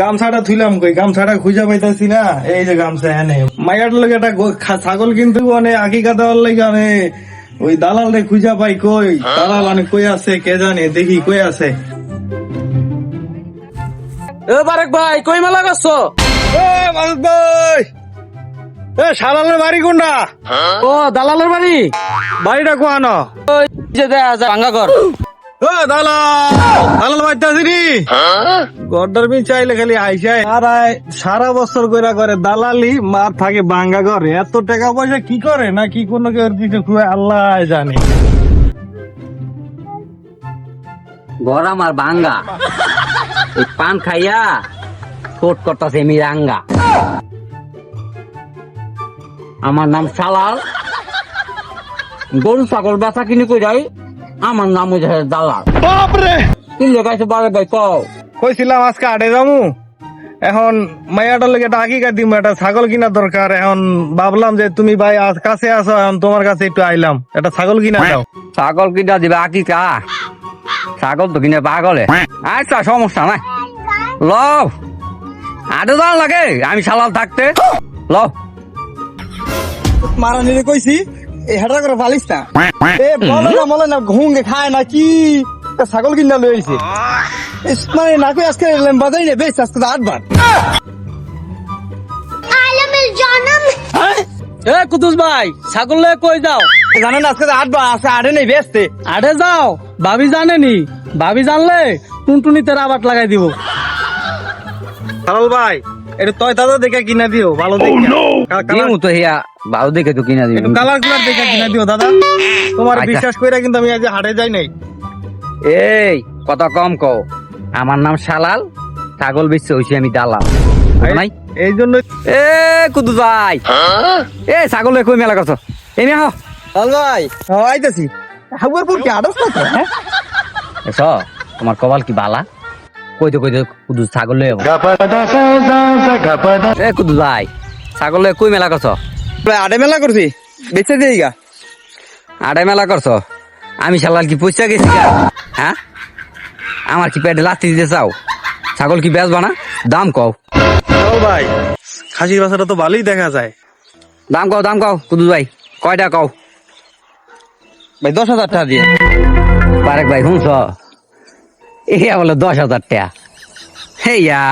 গামছাটা থুইলাম কই? গামছাটা খুঁজে পাইতাছি না। এই যে গামছা এনে। মাইয়ার লগে একটা ছাগল কিন্তু অনেক আকি কাটা হওয়ার লাগে আমি ওই দালাল রে খুঁজা পাই কই? দালাল অনেক কই আছে কে জানে? দেখি কই আছে। এ বারেক ভাই কই মেলা করছ এ মাসুদ ভাই! এ শালালের বাড়ি কোনটা ও দালালের বাড়ি? বাড়িটা কোয়ানো? ওই যে দেখা যায় ভাঙ্গা ঘর। ও দালাল! দালাল বাড়িতে আসিনি বিন চাইলে খালি আইসাই। আর আয় সারা বছর কইরা করে, দালালি মার থাকে ভাঙ্গা ঘরে। এত টাকা পয়সা কি করে? না কি কোনো কেউ কিছু আল্লাহ জানে। ঘর আমার এই পান খাইয়া ছোট করতেছে মিরাঙ্গা। আমার নাম সালাল। গরু, ছাগল বেচা কিনি কই যাই? আমার নাম হচ্ছে দালাল। বাপরে! কি লেখাইছে বারে ভাই কও। কইছিলাম আজকে আটে যামু। এখন মাইয়াটার লেগে একটা আকিকা দিম একটা ছাগল কিনা দরকার। এখন ভাবলাম যে তুমি ভাই আজ কাছে আসো এখন তোমার কাছে একটু আইলাম। একটা ছাগল কিনা দাও। ছাগল কিনা দিবে আকিকা ছাগল তো কিনে পাগলে। আচ্ছা সমস্যা নাই। লও। আটে দাও লাগে আমি সালাল থাকতে। লও। মারানিরে কইছি হেটা করে ফালিস না। এ বলে না বলে না ঘুঙ্গে খায় না কি? ছাগল কিনা লইছে মানে নাকি আজকে বাজাই রে বেশ আজকে আটবার। হ্যাঁ? এ কুতুস ভাই ছাগল লয়ে কই যাও? জানেন আজকে আটবার আছে আড়ে নেই বেসতে আড়ে যাও ভাবি জানেনি। ভাবি জানলে টুনটুনিতে রাবাট লাগাই দিব। ছাগল ভাই এটা তয় দাদা দেখে কিনা দিও ভালো দেখে। দিমু তো হিয়া ভালো দেখে তো কিনা একটু কালার কালার দেখে কিনা দিও দাদা। তোমার আচ্ছা। বিশ্বাস করে কিন্তু আমি আজ হাটে যাই নাই। এই কথা কম কও। আমার নাম সালাল ছাগল বেচছে হইছি আমি দালাল। নাই? এই জন্য এ কুদু ভাই। এ ছাগল কই মেলা করছ। মেয়ে হও। হাল ভাই হ্যাঁ আইতাছি হাবুর পুর কি আড়স না তো, হ্যাঁ তোমার কপাল কি বালা? কইতে কইতে কুদু ছাগল লয়ে এ কুদু ভাই ছাগল লয়ে কই মেলা করছ আটে মেলা করছি বেচে দিই গা আড়াই মেলা করছ আমি শালাল কি পয়সা গেছি হ্যাঁ আমার কি পেটে লাথি দিতে চাও? ছাগল কি বেচবা না? দাম কও। ভাই খাসির বাসাটা তো ভালোই দেখা যায়। দাম কও দাম কও কুদু ভাই কয়টা কও? ভাই দশ হাজার টাকা দিয়ে। পারেক ভাই শুনছ? এ বলে দশ হাজার টাকা। হেয়া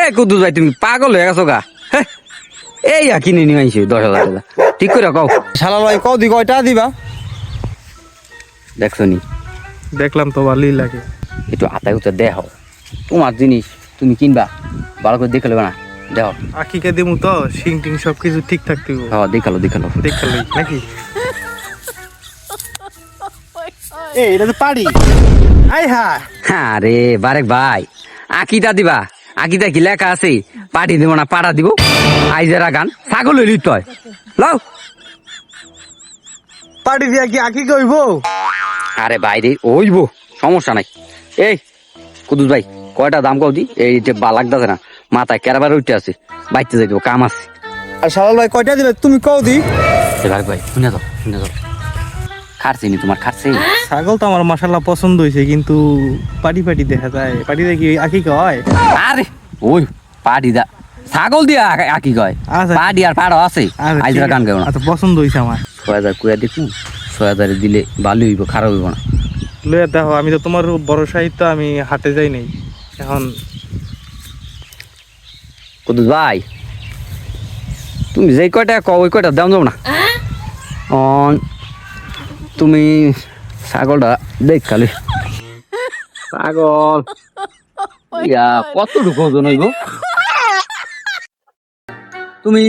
এ কুদু ভাই তুমি পাগল হয়ে গেছো গা। হে, এইয়া কিনে নিয়ে আইছি দশ হাজার টাকা। ঠিক করে কও। শালাল ভাই কও দি কয়টা দিবা? দেখছ নি? দেখলাম তো ভালোই লাগে। একটু আতায় উত্তর দেহ তোমার জিনিস তুমি কিনবা ভালো করে দেখে নেবে না। দেহ আকিকে দিমু তো শিং টিং সবকিছু ঠিক থাকতে হ্যাঁ দেখাল দেখাল। দেখতে নাকি? এ এটা তো পারি আই হ্যাঁ আরে বারেক ভাই আকিটা দিবা। আকিটা কি লেখা আছে? পাটি দিব না পাড়া দিব। আইজেরা গান ছাগল হইলি তয় লও। পার্টি দিয়া কি আকি কইব আরে বাইরে ওইবো সমস্যা নাই। এই কুদুস ভাই কয়টা দাম কও দি? এই যে বালাক দাদা না মাথায় কেরাবার উঠে আছে বাইতে যাই দেবো কাম আছে। আর শালাল ভাই কয়টা দিবে তুমি কও দি? ভাই ভাই শুনে দাও শুনে দাও খাটছে নি তোমার খাটছে? ছাগল তো আমার মাসাল্লাহ পছন্দ হয়েছে কিন্তু পাটি পাটি দেখা যায়। পাটি দেখি আকি কয়? আরে ওই পাটি দা ছাগল দিয়া আকি কয়। আচ্ছা। পাটি আর পাড়ো আছে। আইজরা গান। গাও না আচ্ছা পছন্দ হয়েছে আমার। ছয় হাজার কুয়া দেখুন ছয় হাজারে দিলে ভালো হইব খারাপ হইব না। লয়ে দেখো আমি তো তোমার বড় সাহিত্য আমি হাটে যাই নাই। এখন কুদুস ভাই তুমি যেই কয়টা কও ওই কয়টা দাম যাব না? অন তুমি ছাগলটা দেখ খালি। ছাগল। ইয়া কতটুকু ওজন হইব? তুমি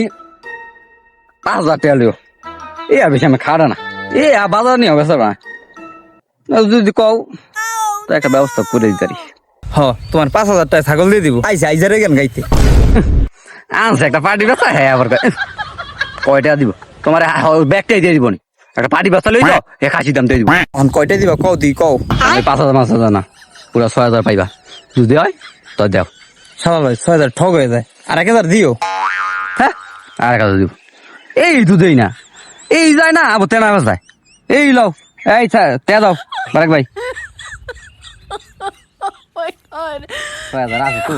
পাঁচ হাজার টাকা লিও এই আর বেশি আমি খাওয়া না। এ বাজার নিয়ে হবে না যদি কও তো একটা ব্যবস্থা করে দিতে পারি হ তোমার পাঁচ হাজার টাকা ছাগল দিয়ে দিব। আইসা আইসারে কেন গাইতে? আনছে একটা পার্টি ব্যবসা হ্যাঁ আবার। কয়, কয়টা দিব? তোমার ব্যাগটাই দিয়ে দিব নি। একটা পার্টি ব্যবসা লই যাও এ খাসি দাম দিয়ে দিব। এখন কয়টা দিবা? কও দি কও। আমি পাঁচ হাজার পাঁচ হাজার না পুরা ছয় হাজার পাইবা। যদি হয় তো দেও। শালাল ভাই ছয় হাজার ঠক হয়ে যায়। আর এক হাজার দিও। হ্যাঁ আর এক হাজার দিব এই তো দেই না। এই যায় না আবার তেনা যায়। এই লও এই তে দাও বারেক ভাই। ছয় হাজার আছে তো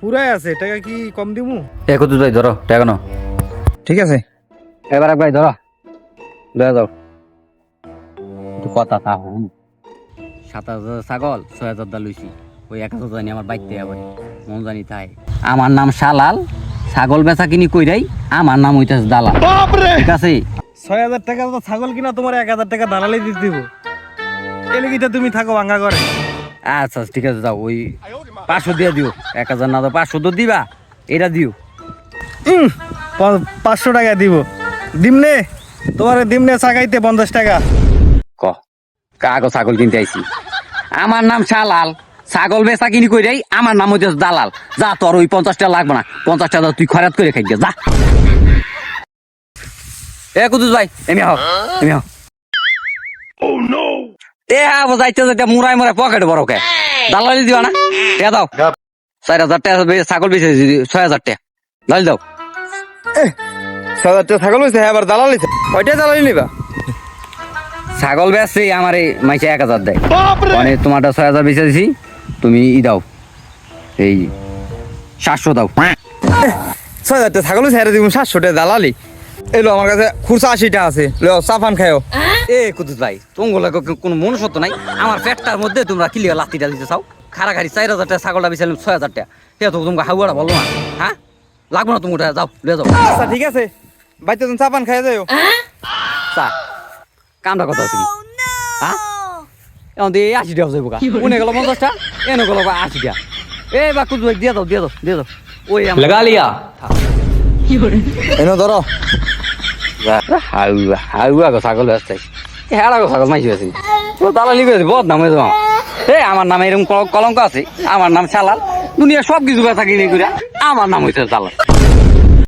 পুরাই আছে টাকা কি কম দিমু? এ কুদ্দুস ভাই ধরো টাকা ঠিক আছে। এবার এক ভাই ধরো একটু কথা তা হুন সাত হাজার ছাগল ছয় হাজার দা লইছি। ওই এক হাজার জানি আমার বাইতে আবার। মন জানি তাই। আমার নাম শালাল। ছাগল বেচা কিনি কইরাই আমার নাম হইতাছে দালাল। ঠিক আছে? ছয় হাজার টাকা তো ছাগল কিনা তোমার এক হাজার টাকা দালালি দিতে দিব। এলিগিটা তুমি থাকো ভাঙ্গা করে আচ্ছা ঠিক আছে যাও। ওই পাঁচশো দিয়ে দিও। এক হাজার না দাও পাঁচশো তো দিবা। এটা দিও। পাঁচশো টাকা দিব। দিমনে তোমার দিমনে চাগাইতে পঞ্চাশ টাকা। ক কাগজ ছাগল কিনতে আইছি। আমার নাম শালাল ছাগল বেচা কিনি কই দেই আমার নাম হইতে দালাল। যা তোর ওই পঞ্চাশটা লাগবে না পঞ্চাশটা তুই খরাত করে খাই যা। যা এ কুদুস ভাই এমি হও এমি হও এ যাইতে যাইতে মুরাই মুরাই পকেটে বড় কে। দালালি দিবা না? এ দাও। চার হাজার টাকা বে- ছাগল বেচে ছয় হাজার টাকা। দাও। হাজার টাকা ছাগল হয়েছে আবার দালাল হয়েছে কয়টা দালালি নিবা? ছাগল বেচছে আমারে মাইসে এক হাজার দেয়। মানে তোমারটা ছয় হাজার বেচে দিছি তুমি ই দাও। এই সাতশো দাও। ছয় হাজার টাকা ছাগল হয়েছে হারে দিব সাতশো টাকা দালালি। এলো আমার কাছে খুরসা আশিটা আছে। লো সাফান খাও এ কুদুস ভাই তোমাগুলো কোনো মনুষ্যত্ব নাই। আমার পেটটার মধ্যে তোমরা কিলিয়া লাত্তিটা দিতে চাও। খাড়াখাড়ি চার হাজার টাকা ছাগলটা বেচালাম ছয় হাজার টাকা। সে তো তোমাকে হাউয়াটা বলো না হ্যাঁ? লাগবো না তুমি যাও লে যাও। আচ্ছা ঠিক আছে। বাইতে তুমি পান খাই যাও চা। কামটা কথা তুমি হ্যাঁ? এখন দিয়ে আশি টাকা যাব কা উনে গেল পঞ্চাশটা? এনে গেল আশি টাকা। এ বা কুদুস ভাই দিয়ে দাও দিয়ে দাও দিয়ে দাও। ওই লাগা লিয়া। এনো ধরো। হাউয়া হাউয়া গো ছাগল ব্যস্ত হেড়া গো ছাগল মাইছি আছে তালা লিখে আছে বহুত নামে তোমার এই আমার নামে এরকম কল- কলঙ্ক আছে। আমার নাম শালাল। দুনিয়া সব কিছু ব্যথা কিনে করে আমার নাম হইছে শালাল